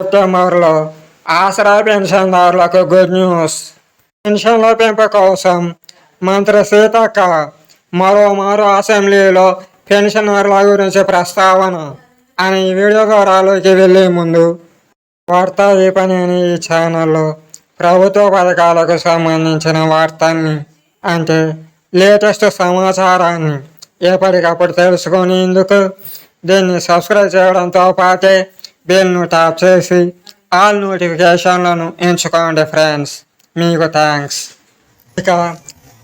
సెప్టెంబర్లో ఆసరా పెన్షన్దారులకు good news పెన్షన్ల పెంపు కోసం మంత్రి సీతక్క మరోమారు అసెంబ్లీలో పెన్షనర్ల గురించి ప్రస్తావన అని వీడియో వివరాలకి వెళ్ళే ముందు వార్తా విపణి అనే ఈ ఛానల్లో ప్రభుత్వ పథకాలకు సంబంధించిన వార్తల్ని అంటే లేటెస్ట్ సమాచారాన్ని ఎప్పటికప్పుడు తెలుసుకునేందుకు దీన్ని సబ్స్క్రైబ్ చేయడంతో పాటే బెల్ను ట్యాప్ చేసి ఆల్ నోటిఫికేషన్లను ఎంచుకోండి ఫ్రెండ్స్. మీకు థ్యాంక్స్ ఇక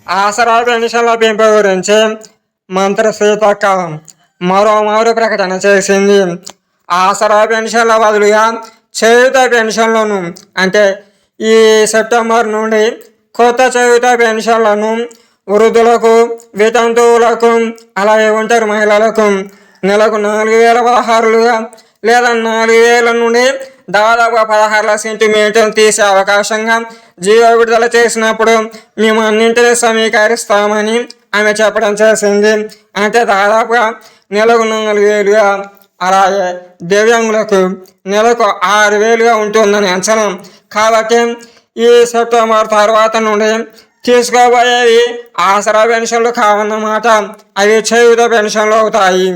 ఆసరా పెన్షన్ల పెంపు గురించి మంత్రి సీతక్క మరోమారు ప్రకటన చేసింది. ఆసరా పెన్షన్ల బదులుగా చేయుత పెన్షన్లను అంటే ఈ సెప్టెంబర్ నుండి కొత్త చేయుత పెన్షన్లను వృద్ధులకు వితంతువులకు అలాగే ఒంటరి మహిళలకు నెలకు నాలుగు వేల పదహారులుగా లేదా నాలుగు వేల నుండి దాదాపు పదహారుల సెంటీమీటర్లు తీసే అవకాశంగా జీవ విడుదల చేసినప్పుడు మేము అన్నింటినీ సమీకరిస్తామని ఆమె చెప్పడం చేసింది. అంటే దాదాపుగా నెలకు నాలుగు వేలుగా అలాగే దివ్యాంగులకు నెలకు ఆరు వేలుగా ఉంటుందని అంచనా. కాబట్టి ఈ సెప్టెంబర్ తర్వాత నుండి తీసుకోబోయేవి ఆసరా పెన్షన్లు కావన్నమాట. అవి చేయుత పెన్షన్లు అవుతాయి.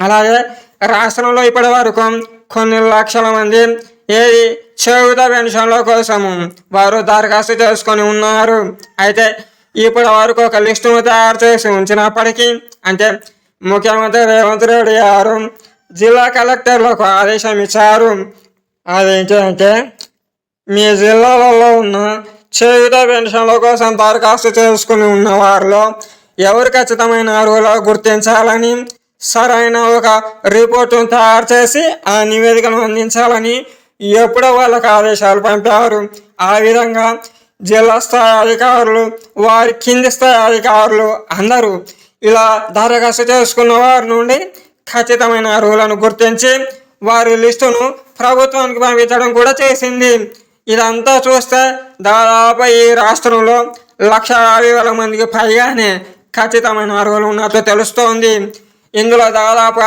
అలాగే రాష్ట్రంలో ఇప్పటి వరకు కొన్ని లక్షల మంది ఏది చేయుత పెన్షన్ల కోసము వారు దరఖాస్తు చేసుకొని ఉన్నారు. అయితే ఇప్పటి వరకు ఒక లిస్టును తయారు చేసి ఉంచినప్పటికీ అంటే ముఖ్యమంత్రి రేవంత్ రెడ్డి గారు జిల్లా కలెక్టర్లకు ఆదేశం ఇచ్చారు. అదేంటంటే మీ జిల్లాలలో ఉన్న చేయుత పెన్షన్ల కోసం దరఖాస్తు చేసుకుని ఉన్న వారిలో ఎవరు ఖచ్చితమైన అర్హులో గుర్తించాలని సరైన ఒక రిపోర్టును తయారు చేసి ఆ నివేదికను అందించాలని ఎప్పుడో వాళ్ళకి ఆదేశాలు పంపారు. ఆ విధంగా జిల్లా స్థాయి అధికారులు వారి కింది స్థాయి అధికారులు అందరూ ఇలా దరఖాస్తు చేసుకున్న వారి నుండి ఖచ్చితమైన అర్హులను గుర్తించి వారి లిస్టును ప్రభుత్వానికి పంపించడం కూడా చేసింది. ఇదంతా చూస్తే దాదాపు ఈ రాష్ట్రంలో లక్ష యాభై వేల మందికి పైగానే ఖచ్చితమైన అర్హులు ఉన్నట్లు తెలుస్తోంది. ఇందులో దాదాపు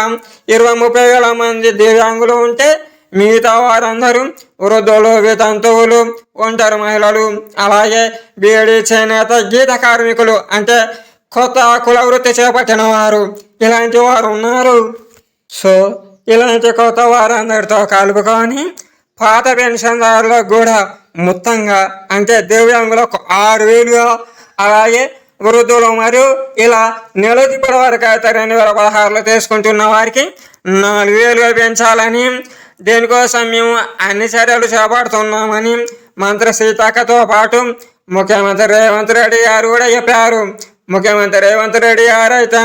ఇరవై ముప్పై వేల మంది దివ్యాంగులు ఉంటే మిగతా వారందరూ వృద్ధులు వితంతువులు ఒంటరి మహిళలు అలాగే బీడీ చేనేత గీత కార్మికులు అంటే కొత్త కుల వృత్తి చేపట్టిన వారు ఇలాంటి వారు ఉన్నారు. సో ఇలాంటి కొత్త వారందరితో కలుపుకొని పాత పెన్షన్దారులకు కూడా మొత్తంగా అంటే దివ్యాంగులకు ఆరు వేలుగా అలాగే వృద్ధులు మరియు ఇలా నెలకి వరకు అయితే రెండు వేల పదహారులో తీసుకుంటున్న వారికి నాలుగు వేలుగా పెంచాలని దేనికోసం మేము అన్ని చర్యలు చేపడుతున్నామని మంత్రి సీతక్కతో పాటు ముఖ్యమంత్రి రేవంత్ రెడ్డి గారు కూడా చెప్పారు. ముఖ్యమంత్రి రేవంత్ రెడ్డి గారు అయితే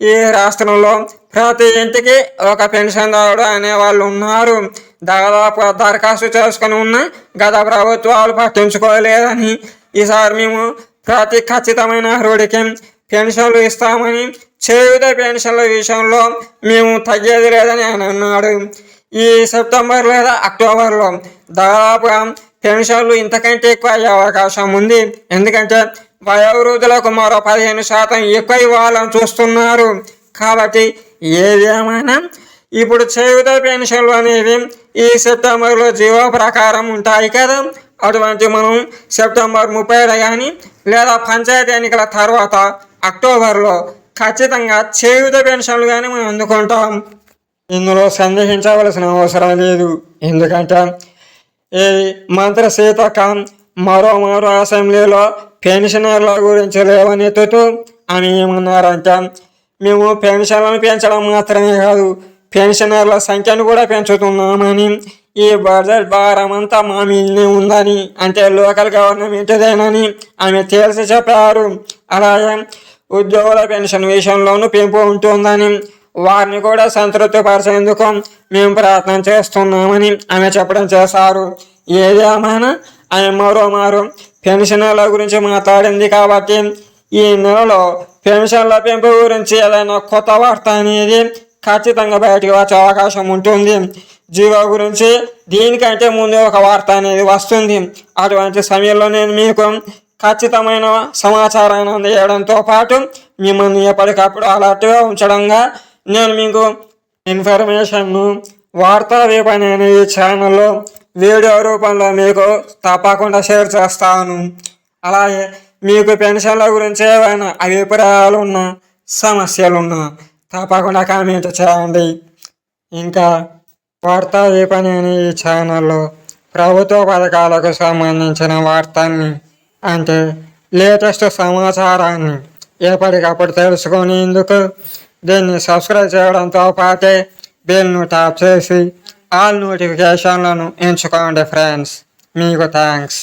ఈ రాష్ట్రంలో ప్రతి ఇంటికి ఒక పెన్షన్దారుడు అనే వాళ్ళు ఉన్నారు. దాదాపు దరఖాస్తు చేసుకుని ఉన్న గత ప్రభుత్వాలు పట్టించుకోలేదని ఈసారి మేము ప్రతి ఖచ్చితమైన అర్హుడికి పెన్షన్లు ఇస్తామని చేయుత పెన్షన్ల విషయంలో మేము తగ్గేది లేదని ఆయన అన్నాడు. ఈ సెప్టెంబర్ లేదా అక్టోబర్లో దాదాపుగా పెన్షన్లు ఇంతకంటే ఎక్కువ అయ్యే అవకాశం ఉంది. ఎందుకంటే వయోవృద్ధులకు మరో పదిహేను శాతం ఎక్కువ ఇవ్వాలని చూస్తున్నారు. కాబట్టి ఏదేమైనా ఇప్పుడు చేయుత పెన్షన్లు అనేవి ఈ సెప్టెంబర్లో జీవో ప్రకారం ఉంటాయి కదా. అటువంటి మనం సెప్టెంబర్ ముప్పై కానీ లేదా పంచాయతీ ఎన్నికల తర్వాత అక్టోబర్లో ఖచ్చితంగా చేయుత పెన్షన్లు కానీ మనం అందుకుంటాం. ఇందులో సందేహించవలసిన అవసరం లేదు. ఎందుకంటే ఈ మంత్రి సీతక్క మరో మరో అసెంబ్లీలో పెన్షనర్ల గురించి లేవనెత్తుతూ అని ఏమన్నారంటే మేము పెన్షన్లను పెంచడం మాత్రమే కాదు పెన్షనర్ల సంఖ్యను కూడా పెంచుతున్నామని ఈ బడ్జెట్ భారం అంతా మా మీదనే ఉందని అంటే లోకల్ గవర్నమెంట్దేనని ఆమె తేల్చి చెప్పారు. అలాగే ఉద్యోగుల పెన్షన్ విషయంలోనూ పెంపు ఉంటుందని వారిని కూడా సంతృప్తిపరిచేందుకు మేము ప్రయత్నం చేస్తున్నామని ఆమె చెప్పడం చేశారు. ఏదేమైనా ఆమె మరో మారు పెన్షన్ల గురించి మాట్లాడింది కాబట్టి ఈ నెలలో పెన్షన్ల పెంపు గురించి ఏదైనా కొత్త వార్త అనేది ఖచ్చితంగా బయటకు వచ్చే అవకాశం ఉంటుంది. జీవో గురించి దీనికంటే ముందు ఒక వార్త అనేది వస్తుంది. అటువంటి సమయంలో నేను మీకు ఖచ్చితమైన సమాచారాన్ని అందజేయడంతో పాటు మిమ్మల్ని ఎప్పటికప్పుడు అలర్ట్గా ఉంచడంగా నేను మీకు ఇన్ఫర్మేషన్ను వార్తా విపణి అనే ఈ ఛానల్లో వీడియో రూపంలో మీకు తప్పకుండా షేర్ చేస్తాను. అలాగే మీకు పెన్షన్ల గురించి ఏవైనా అభిప్రాయాలు ఉన్నా సమస్యలు ఉన్నా తప్పకుండా కామెంట్ చేయండి. ఇంకా వార్తా విపణి అనే ఈ ఛానల్లో ప్రభుత్వ పథకాలకు సంబంధించిన వార్తల్ని అంటే లేటెస్ట్ సమాచారాన్ని ఎప్పటికప్పుడు తెలుసుకునేందుకు దీన్ని సబ్స్క్రైబ్ చేయడంతో పాటే బెల్ను ట్యాప్ చేసి ఆల్ నోటిఫికేషన్లను ఎంచుకోండి ఫ్రెండ్స్. మీకు థ్యాంక్స్